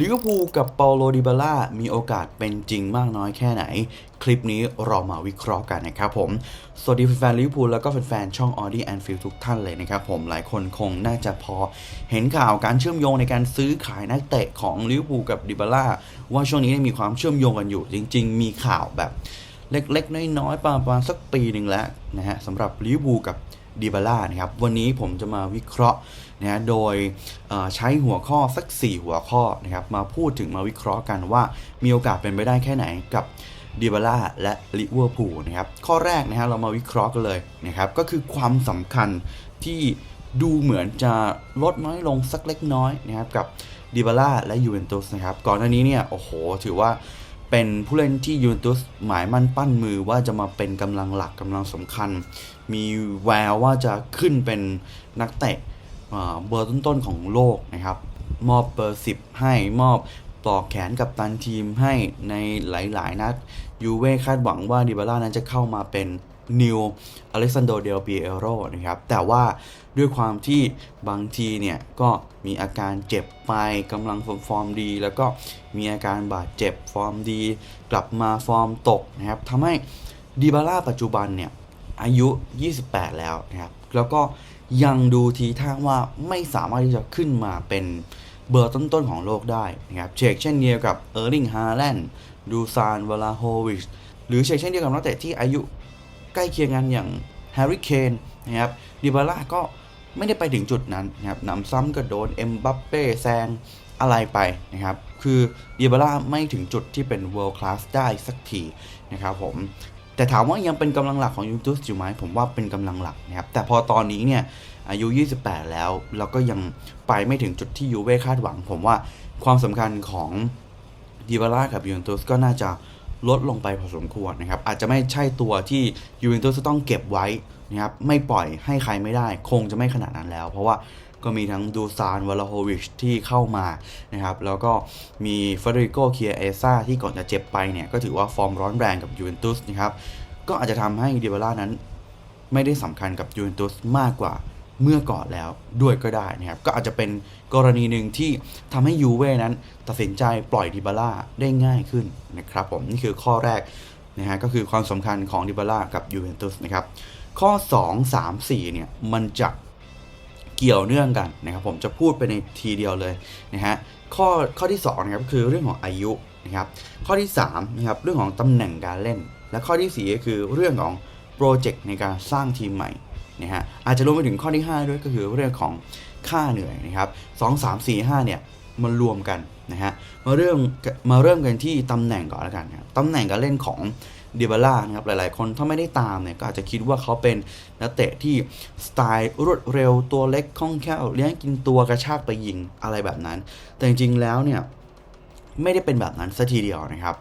ลิเวอร์พูลกับเปาโลดิบาล่ามีโอกาสเป็นจริงมากน้อยแค่ไหน คลิปนี้เรามาวิเคราะห์กันนะครับผม สวัสดีแฟนลิเวอร์พูลแล้วก็แฟนๆช่อง Audi and Field ทุกท่านเลยนะครับผมหลายคนคงน่าจะพอ เห็นข่าวการเชื่อมโยงในการซื้อขายนักเตะของลิเวอร์พูลกับดิบาล่าว่าช่วงนี้มีความเชื่อมโยงกันอยู่ จริง ๆ มีข่าวแบบเล็กๆ น้อยๆประมาณสักปีหนึ่งแล้วนะฮะสำหรับลิเวอร์พูลกับ ดิบาล่านะครับวันนี้ผมจะมาวิเคราะห์นะฮะโดยใช้หัวข้อสัก 4 หัวข้อนะครับมาพูดถึงมาวิเคราะห์กันว่ามีโอกาสเป็นไปได้แค่ไหนกับดิบาล่าและลิเวอร์พูลนะครับข้อแรกนะฮะเรามาวิเคราะห์กันเลยนะครับก็คือความสำคัญที่ดูเหมือนจะลดน้อยลงสักเล็กน้อยนะครับกับดิบาล่าและยูเวนตุสนะครับก่อนหน้านี้เนี่ยโอ้โหถือว่า เป็นผู้เล่นที่ยูเวนตุสหมายมั่นปั้นมือว่าจะมาเป็นกำลังหลักกำลังสำคัญ มีแววว่าจะขึ้นเป็นนักเตะเบอร์ต้นๆของโลกนะครับ มอบเบอร์10 ให้มอบต่อกแขนกับตันทีมให้ในหลายๆ นัดยูเว่คาดหวังว่าดิบาร่านั้นจะเข้ามาเป็น นิวอเล็กซานโดเดลเปียโรนะครับ แต่ว่าด้วยความที่บางทีเนี่ย ก็มีอาการเจ็บไปกำลังฟอร์มดี แล้วก็มีอาการบาดเจ็บฟอร์มดี กลับมาฟอร์มตกนะครับทำให้ดิบาล่าปัจจุบันเนี่ย อายุ 28 แล้วนะครับ แล้วก็ยังดูทีท่าว่าไม่สามารถที่จะขึ้นมาเป็นเบอร์ต้นๆของโลกได้นะครับเชกเช่นเดียวกับเออร์ลิงฮาแลนด์ดูซานวลาโฮวิชหรือเชกเช่นเดียวกับนักเตะที่อายุ ใกล้เคียงกันอย่างแฮร์รี่เคนนะครับดิบาล่าก็ไม่ได้ไปถึงจุดนั้นนะครับนำซ้ำก็โดนเอ็มบัปเป้แซงอะไรไปนะครับ คือดิบาล่าไม่ถึงจุดที่เป็น world class ได้สักทีนะครับผมแต่ถามว่ายังเป็นกำลังหลักของยู e นตุสอยู่ไหมผมว่าเป็นกำลังหลักนะครับแต่พอตอนนี้เนี่ยอายุ 28 แล้วแล้วก็ยังไปไม่ถึงจุดที่ยูเว่คาดหวัง ผมว่าความสำคัญของดิบาร่ากับยูเวนตุสก็น่าจะ ลดลงไปพอสมควรนะครับอาจจะไม่ใช่ตัวที่ยูเวนตุสจะต้องเก็บไว้นะครับไม่ปล่อยให้ใครไม่ได้ คงจะไม่ขนาดนั้นแล้ว เพราะว่าก็มีทั้งดูซานวลาโฮวิชที่เข้ามานะครับแล้วก็มีเฟเดริโกเคียเอซ่าที่ก่อนจะเจ็บไปเนี่ยก็ถือว่าฟอร์มร้อนแรงกับยูเวนตุสนะครับก็อาจจะทำให้ดิบาร่านั้นไม่ได้สำคัญกับยูเวนตุสมากกว่า เมื่อก่อนแล้วด้วยก็ได้นะครับก็อาจจะเป็นกรณีหนึ่งที่ทำให้ยูเว่นั้น ตัดสินใจปล่อยดิบาร่าได้ง่ายขึ้นนะครับผมนี่คือข้อแรกนะฮะก็คือความสำคัญของดิบาร่ากับยูเวนตุสนะครับข้อ 2 3 4เนี่ยมันจะเกี่ยวเนื่องกันนะครับผมจะพูดไปในทีเดียวเลยนะฮะข้อข้อที่2นะครับคือเรื่องของอายุนะครับข้อที่3นะครับเรื่องของตำแหน่งการเล่น และข้อที่4ก็คือเรื่องของโปรเจกต์ในการสร้างทีมใหม่ นะฮะอาจจะรวมไปถึงข้อที่ 5 ด้วยก็คือเรื่องของค่าเหนื่อยนะครับ2 3 4 5เนี่ยมันรวมกันนะฮะมาเริ่มมาเริ่มกันที่ตำแหน่งก่อนแล้วกันนะครับตำแหน่งการเล่นของเดบาร่านะครับหลายๆ คนถ้าไม่ได้ตามเนี่ยก็อาจจะคิดว่าเขาเป็นนักเตะที่สไตล์รวดเร็วตัวเล็กคล่องแคล่วเลี้ยงกินตัวกระชากไปยิงอะไรแบบนั้น แต่จริงๆแล้วเนี่ยไม่ได้เป็นแบบนั้นซะทีเดียวนะครับ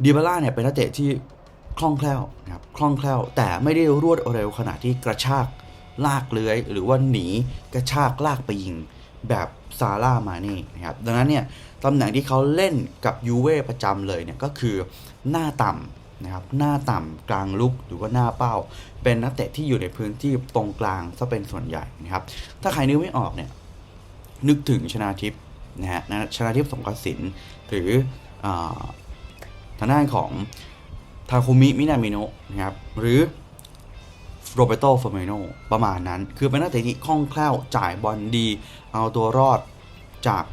เดบาร่าเนี่ยเป็นนักเตะที่ คล่องแคล่วนะครับคล่องแคล่วแต่ไม่ได้รวดเร็วขนาดที่กระชากลากเลื้อย หรือว่าหนีกระชากลากไปยิงแบบซาร่ามานี่นะครับดังนั้นเนี่ยตำแหน่งที่เขาเล่นกับยูเว่ประจำเลยเนี่ยก็คือหน้าต่ำนะครับหน้าต่ำกลางลุกหรือว่าหน้าเป้า เป็นนักเตะที่อยู่ในพื้นที่ตรงกลางซะเป็นส่วนใหญ่นะครับถ้าใครนึกไม่ออกเนี่ยนึกถึงชนาทิพย์นะฮะชนาทิพย์สงกระสินหรือทางด้านของ ทาคุมิ มินามิโนะนะครับ หรือโรเบโตฟอร์เมโนประมาณนั้น คือเป็นนักเตะที่คล่องแคล่ว จ่ายบอลดี เอาตัวรอดจาก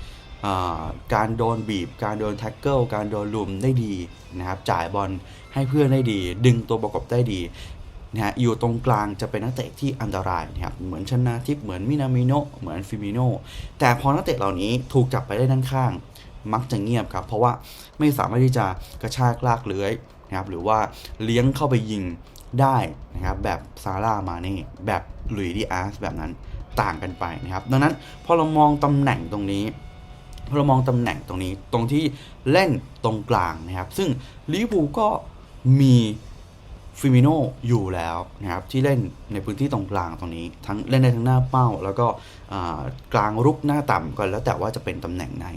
การโดนบีบ การโดนแท็กเกิล การโดนลุมได้ดีนะครับ จ่ายบอลให้เพื่อนได้ดี ดึงตัวประกบได้ดีนะฮะ อยู่ตรงกลางจะเป็นนักเตะที่อันตรายนะครับ เหมือนชนะทิพย์เหมือนมินามิโนะเหมือนฟิมิโน แต่พอนักเตะเหล่านี้ถูกจับไปได้ด้านข้าง มักจะเงียบครับ เพราะว่าไม่สามารถที่จะกระชากลากเลื้อย นะครับหรือว่าเลี้ยงเข้าไปยิงได้นะครับแบบซาร่ามาเน่แบบลุยดิอาสแบบนั้นต่างกันไปนะครับ ดังนั้นพอเรามองตำแหน่งตรงนี้พอเรามองตำแหน่งตรงนี้ตรงที่เล่นตรงกลางนะครับ ซึ่งลิเวอร์พูลก็มีฟิมิโนอยู่แล้วนะครับที่เล่นในพื้นที่ตรงกลางตรงนี้ ทั้งเล่นได้ทั้งหน้าเป้า แล้วก็กลางรุกหน้าต่ำก็แล้วแต่ว่าจะเป็นตำแหน่งไหน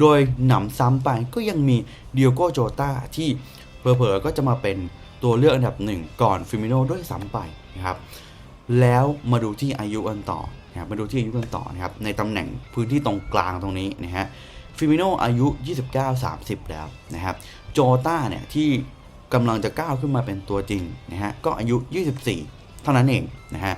โดยหนำซ้ำไปก็ยังมีเดียโกโจตาที่ เผลอๆก็จะมาเป็นตัวเลือกอันดับหนึ่งก่อนฟิมิโนด้วยซ้ำไปนะครับแล้วมาดูที่อายุกันต่อนะครับมาดูที่อายุกันต่อนะครับในตำแหน่งพื้นที่ตรงกลางตรงนี้นะฮะฟิมิโนอายุ 29-30 แล้วนะครับโจต้าเนี่ยที่กำลังจะก้าวขึ้นมาเป็นตัวจริงนะฮะก็อายุ 24 เท่านั้นเองนะฮะ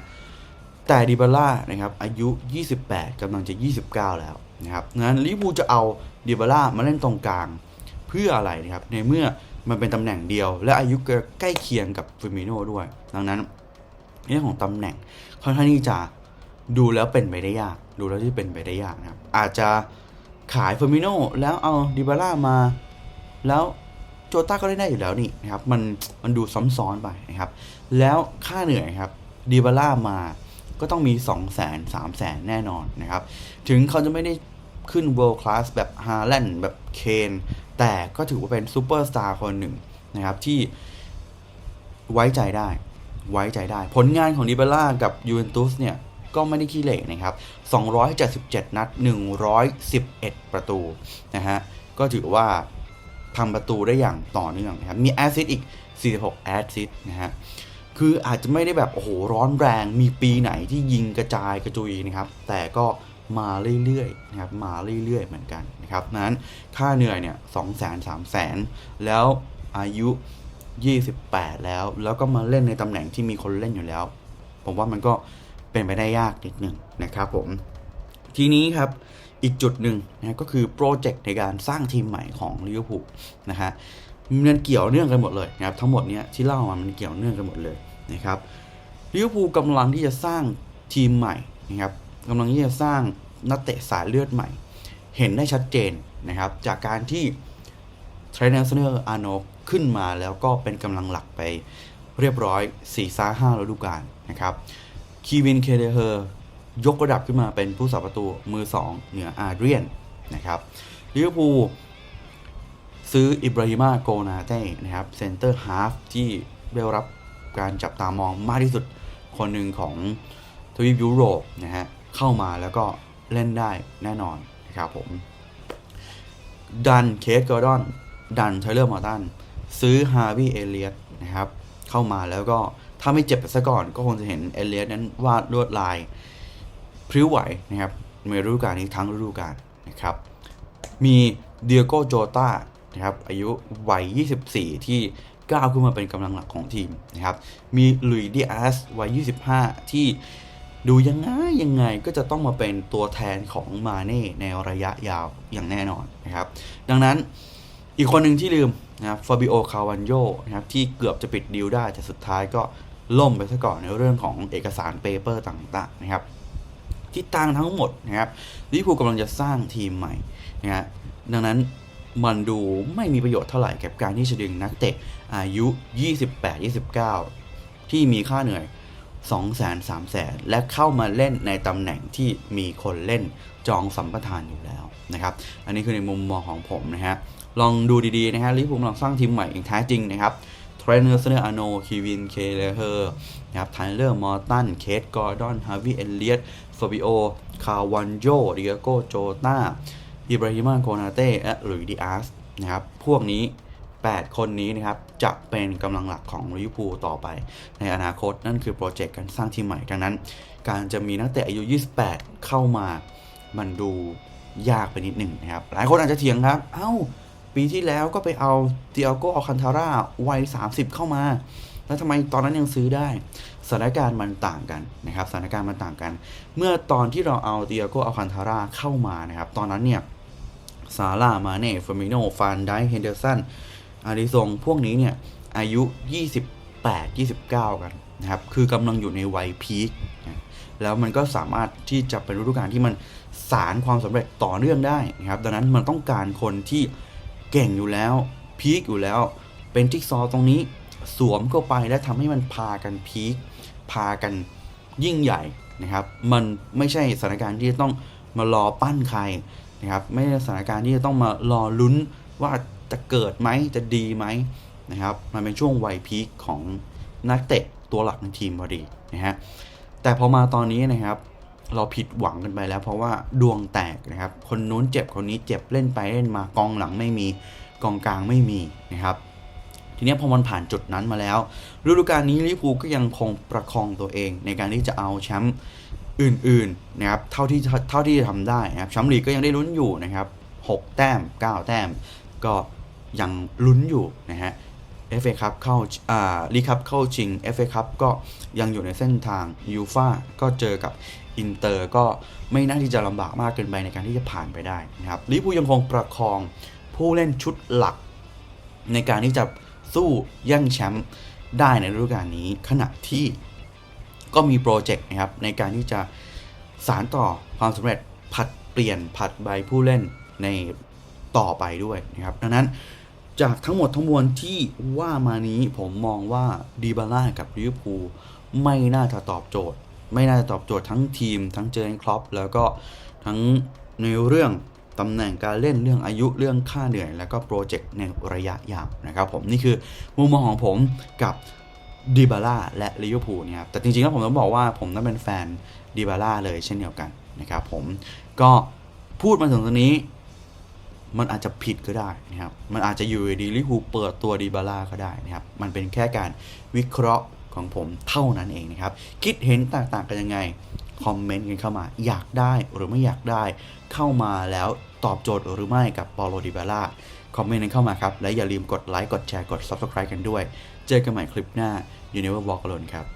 แต่ดิบาร่านะครับอายุ 28กำลังจะ 29 แล้วนะครับงั้นลิเวอร์พูจะเอาดิบาร่ามาเล่นตรงกลางเพื่ออะไรนะครับในเมื่อ มันเป็นตำแหน่งเดียว และอายุใกล้เคียงกับฟิมิโนด้วย ดังนั้นเรื่องของตำแหน่งค่อนข้างที่จะดูแล้วเป็นไปได้ยาก ดูแล้วที่เป็นไปได้ยากนะครับ อาจจะขายฟิมิโนแล้วเอาดิบาร่ามา แล้วโจต้าก็ได้ได้อยู่แล้วนี่นะครับ มันมันดูซ้ำซ้อนไปนะครับ แล้วค่าเหนื่อยครับดิบาร่ามาก็ต้องมี 2 0 0 0 0 0 3 0 0 0 0 แน่นอนนะครับ ถึงเขาจะไม่ได้ขึ้น world class แบบฮาแลนด์แบบเคน แต่ก็ถือว่าเป็นซูเปอร์สตาร์คนหนึ่งนะครับที่ไว้ใจได้ ไว้ใจได้ ผลงานของดิบาร่ากับยูเวนตุสเนี่ยก็ไม่ได้ขี้เหร่นะครับ 277 นัด 111 ประตูนะฮะ ก็ถือว่าทำประตูได้อย่างต่อเนื่องนะครับ มีแอสซิสต์อีก 46 แอสซิสต์นะฮะ คืออาจจะไม่ได้แบบ โอ้โห ร้อนแรง มีปีไหนที่ยิงกระจายกระจุยนะครับ แต่ก็ มาเรื่อยๆนะครับมาเรื่อยๆเหมือนกันนะครับนั้นค่าเหนื่อยเนี่ย2 0 0 0 0 0 3 0 0 0 0แล้วอายุ 28 แล้ว แล้วก็มาเล่นในตำแหน่งที่มีคนเล่นอยู่แล้ว ผมว่ามันก็เป็นไปได้ยากนิดหนึ่งนะครับผมทีนี้ครับอีกจุดหนึ่งนะก็คือโปรเจกต์ในการสร้างทีมใหม่ของลิเวอร์พูลนะฮะมันเกี่ยวเนื่องกันหมดเลยนะครับทั้งหมดเนี้ยที่เล่ามามันเกี่ยวเนื่องกันหมดเลยนะครับลิเวอร์พูลกำลังที่จะสร้างทีมใหม่นะครับ กำลังที่จะสร้างนักเตะสายเลือดใหม่ เห็นได้ชัดเจนนะครับ จากการที่เทรนเนอร์เนอร์อาโนขึ้นมาแล้วก็เป็นกำลังหลักไปเรียบร้อย4ซ่า5ฤดูกาลนะครับคีวินเคเดเฮอร์ยกระดับขึ้นมาเป็นผู้สาประตูมือ 2 เหนืออาเดรียนนะครับลิเวอร์พูลซื้ออิบราฮิมาโกนาเต้นะครับเซนเตอร์ฮาฟที่ได้รับการจับตามองมากที่สุดคนหนึ่งของทวีปยุโรปนะฮะ เข้ามาแล้วก็เล่นได้แน่นอนนะครับผม ดันเคสกอร์ดอน ดันไทเลอร์มอร์ตัน ซื้อฮาร์วีเอเลียตนะครับ เข้ามาแล้วก็ถ้าไม่เจ็บไปซะก่อนก็คงจะเห็นเอเลียตนั้นวาดลวดลายพริ้วไหวนะครับในฤดูกาลนี้ทั้งฤดูกาลนะครับ มีเดียโกโจตานะครับอายุวัย 24 ที่ก้าวขึ้นมาเป็นกำลังหลักของทีมนะครับ มีลุยดิอาสวัย 25 ที่ ดูยังไงยังไงก็จะต้องมาเป็นตัวแทนของมาเน่ในระยะยาวอย่างแน่นอนนะครับ ดังนั้นอีกคนหนึ่งที่ลืมนะครับฟาบิโอ คาวันโยนะครับที่เกือบจะปิดดีลได้แต่สุดท้ายก็ล่มไปซะก่อนในเรื่องของเอกสารเปเปอร์ต่างๆนะครับทิศทางทั้งหมดนะครับลิเวอร์พูลกำลังจะสร้างทีมใหม่นะฮะดังนั้นมันดูไม่มีประโยชน์เท่าไหร่กับการที่จะดึงนักเตะอายุ 28-29 ที่มีค่าเหนื่อย 2 0 0 0 0 0 3 0 0 0 0และเข้ามาเล่นในตำแหน่งที่มีคนเล่นจองสัมปทานอยู่แล้วนะครับ อันนี้คือในมุมมองของผมนะฮะ ลองดูดีๆนะฮะลิเวอร์พูลกำลังสร้างทีมใหม่อย่างแท้จริงนะครับเทรนเนอร์เซเนอร์อโนคีวิน เคเลเฮอร์นะครับไทเลอร์ มอร์ตัน เคทกอร์ดอน ฮาวิเอเลียตฟาบิโอ คาวันโจดิเอโกโจตาอิบราฮิมาโกนาเต้และหลุยดิอาสนะครับ พวกนี้ 8 คนนี้นะครับจะเป็นกำลังหลักของลิเวอร์พูลต่อไป ในอนาคตนั่นคือโปรเจกต์การสร้างทีมใหม่ดังนั้น การจะมีนักเตะอายุ 28 เข้ามามันดูยากไปนิดหนึ่งนะครับ หลายคนอาจจะเถียงครับ เอ้า ปีที่แล้วก็ไปเอาเตียโกอัลคันทาร่าวัย 30 เข้ามา แล้วทำไมตอนนั้นยังซื้อได้สถานการณ์มันต่างกันนะครับสถานการณ์มันต่างกัน เมื่อตอนที่เราเอาเตียโกอัลคันทาร่าเข้ามานะครับ ตอนนั้นเนี่ยซาร่ามาเน่เฟอร์มิโนฟานไดเฮนเดอร์สัน อาริซงพวกนี้เนี่ยอายุ 28 29 กันนะครับ คือกำลังอยู่ในวัยพีคแล้วมันก็สามารถที่จะเป็นฤดูกาลที่มันสารความสำเร็จต่อเนื่องได้นะครับ ดังนั้นมันต้องการคนที่เก่งอยู่แล้วพีคอยู่แล้ว เป็นจิ๊กซอตรงนี้สวมเข้าไปและทำให้มันพากันพีคพากันยิ่งใหญ่นะครับ มันไม่ใช่สถานการณ์ที่จะต้องมารอปั้นใครนะครับ ไม่ใช่สถานการณ์ที่จะต้องมารอลุ้นว่า จะเกิดไหมจะดีไหมนะครับมันเป็นช่วงวัยพีคของนักเตะตัวหลักในทีมพอดีนะฮะแต่พอมาตอนนี้นะครับเราผิดหวังกันไปแล้ว เพราะว่าดวงแตกนะครับ คนนู้นเจ็บคนนี้เจ็บเล่นไปเล่นมากองหลังไม่มีกองกลางไม่มีนะครับทีนี้พอมันผ่านจุดนั้นมาแล้วฤดูกาลนี้ลิเวอร์พูลก็ยังคงประคองตัวเอง ในการที่จะเอาแชมป์อื่นๆนะครับเท่าที่เท่าที่จะทำได้นะครับแชมป์ลีกก็ยังได้ลุ้นอยู่นะครับ 6 แต้ม 9 แต้มก็ ยังลุ้นอยู่นะฮะ FA ครับเข้าอ่าลีคัพเข้าชิง FA ครับก็ยังอยู่ในเส้นทางยูฟาก็เจอกับอินเตอร์ก็ไม่น่าที่จะลำบากมากเกินไปในการที่จะผ่านไปได้นะครับลิพูยังคงประคองผู้เล่นชุดหลัก ในการที่จะสู้แย่งแชมป์ได้ในฤดูกาลนี้ ขณะที่ก็มีโปรเจกต์นะครับในการที่จะสารต่อความสำเร็จผัดเปลี่ยนผัดใบผู้เล่นในต่อไปด้วยนะครับ ดังนั้น จากทั้งหมดทั้งมวลที่ว่ามานี้ผมมองว่าดีบาร่ากับลิเวอร์พูลไม่น่าจะตอบโจทย์ ไม่น่าจะตอบโจทย์ทั้งทีม ทั้งเจอร์เกนคล็อปแล้วก็ทั้งในเรื่องตำแหน่งการเล่นเรื่องอายุเรื่องค่าเหนื่อย แล้วก็โปรเจกต์ในระยะยาวนะครับผมนี่คือมุมมองของผมกับดีบาร่าและลิเวอร์พูลนะครับแต่จริงๆแล้วผมต้องบอกว่าผมต้องเป็นแฟนดีบาร่าเลยเช่นเดียวกันนะครับผมก็พูดมาถึงตรงนี้ มันอาจจะผิดก็ได้นะครับ มันอาจจะอยู่ดีลิเวอร์พูเปิดตัวดีบาร่าก็ได้นะครับ มันเป็นแค่การวิเคราะห์ของผมเท่านั้นเองนะครับ คิดเห็นต่างๆกันยังไง คอมเมนต์กันเข้ามา อยากได้หรือไม่อยากได้ เข้ามาแล้วตอบโจทย์หรือไม่กับปอโลดิบาร่า คอมเมนต์กันเข้ามาครับ และอย่าลืมกดไลค์ กดแชร์ กด Subscribe กันด้วย เจอกันใหม่คลิปหน้า u Never Walk Alone ครับ